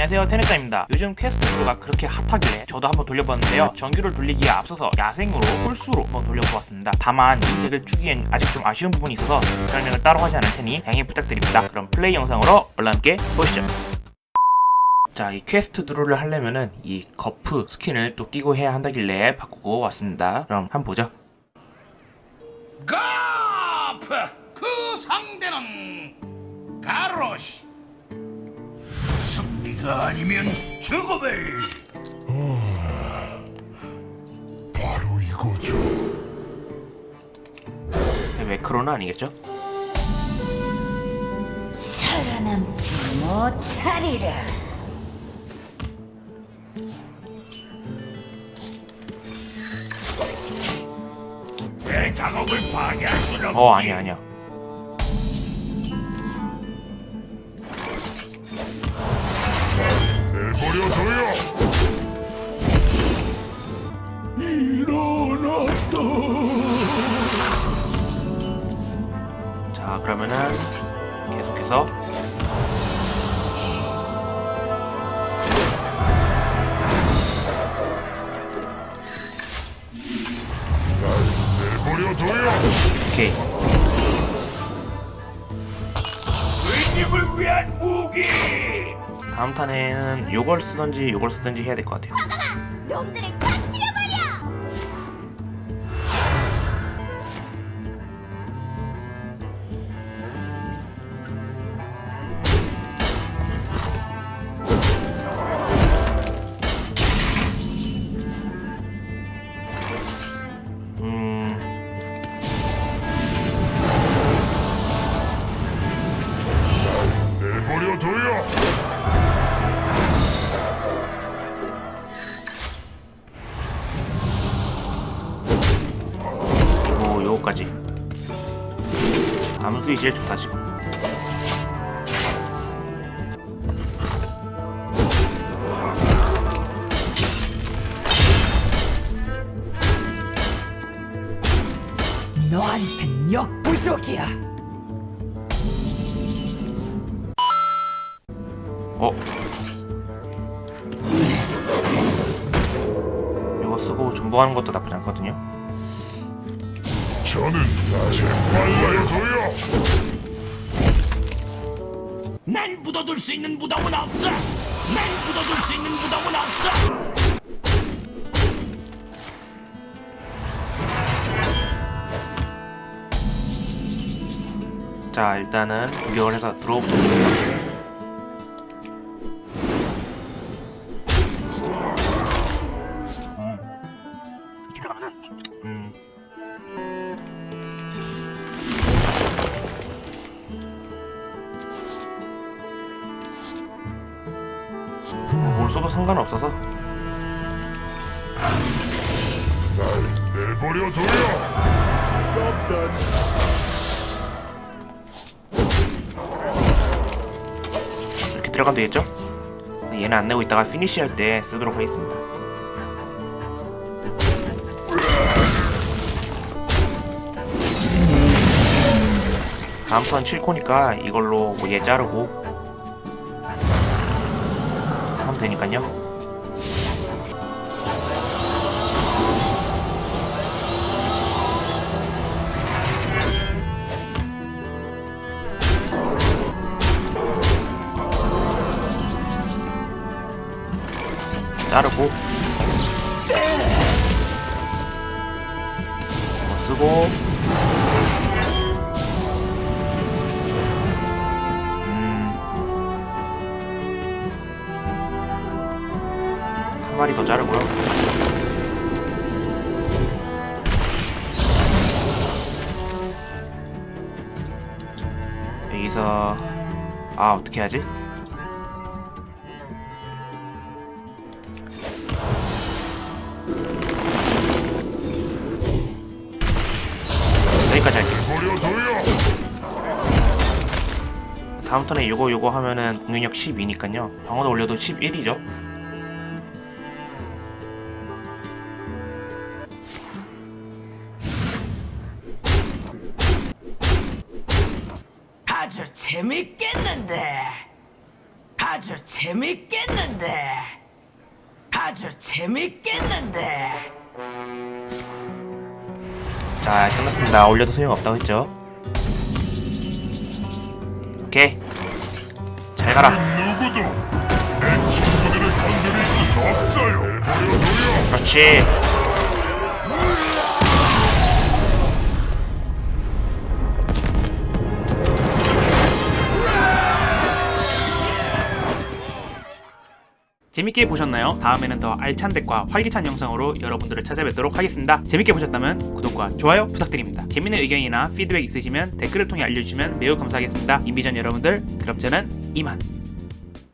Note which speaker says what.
Speaker 1: 안녕하세요 테네타입니다. 요즘 퀘스트가 그렇게 핫하길래 저도 한번 돌려봤는데요. 정규를 돌리기에 앞서서 야생으로 홀수로 한번 돌려보았습니다. 다만 이 덱을 추기엔 아직 좀 아쉬운 부분이 있어서 설명을 따로 하지 않을 테니 양해 부탁드립니다. 그럼 플레이 영상으로 얼른 함께 보시죠. 자, 이 퀘스트 드로를 하려면은 이 거프 스킨을 또 끼고 해야 한다길래 바꾸고 왔습니다. 그럼 한번 보죠.
Speaker 2: 가프! 그 상대는 가로시 승리가 아니면 죽음을
Speaker 3: 바로 이거죠.
Speaker 1: 매크로는 아니겠죠?
Speaker 4: 살아남지 못하리라.
Speaker 2: 내 작업을 방해할 수는 없지
Speaker 1: 어, 아니야, 아니야. 자, 그러면은 계속해서. 오케이.
Speaker 2: 위한 무기
Speaker 1: 다음 탄에는 요걸 쓰던지 요걸 쓰던지 해야 될 것 같아요.
Speaker 4: 놈들을
Speaker 1: 요거까지. 암수 이제 좋다 지금.
Speaker 4: 너한텐 역부족이야.
Speaker 1: 어? 요거 쓰고 존버하는 것도 나쁘지 않거든요.
Speaker 3: 저는 재빨라져요.
Speaker 2: 날 묻어둘 수 있는 무덤은 없어. 날 묻어둘 수 있는 무덤은 없어.
Speaker 1: 자, 일단은 공격을 해서 들어오부 뭐뭘 써도 상관없어서
Speaker 3: 날 내버려 둬요.
Speaker 1: 이렇게 들어가면 되겠죠? 얘는 안 내고 있다가 피니시 할 때 쓰도록 하겠습니다. 다음 턴 7코니까 이걸로 뭐 얘 자르고 되니까요. 자르고 뭐 쓰고 마리 더 자르고요. 여기서 아 어떻게 하지? 여기까지 할게요. 다음 턴에 요거 요거 하면은 공격력 12니까요. 방어도 올려도 11이죠.
Speaker 2: 재밌겠는데 아주 재밌겠는데. 아주 재밌겠는데.
Speaker 1: 자 끝났습니다 올려도 소용없다고 했죠 오케이 잘 가라
Speaker 3: 누구도 내 친구들을 건드릴 수 없어요. 보여줘요.
Speaker 1: 그렇지 재밌게 보셨나요? 다음에는 더 알찬 덱과 활기찬 영상으로 여러분들을 찾아뵙도록 하겠습니다. 재밌게 보셨다면 구독과 좋아요 부탁드립니다. 재밌는 의견이나 피드백 있으시면 댓글을 통해 알려주시면 매우 감사하겠습니다. 인비전 여러분들 그럼 저는 이만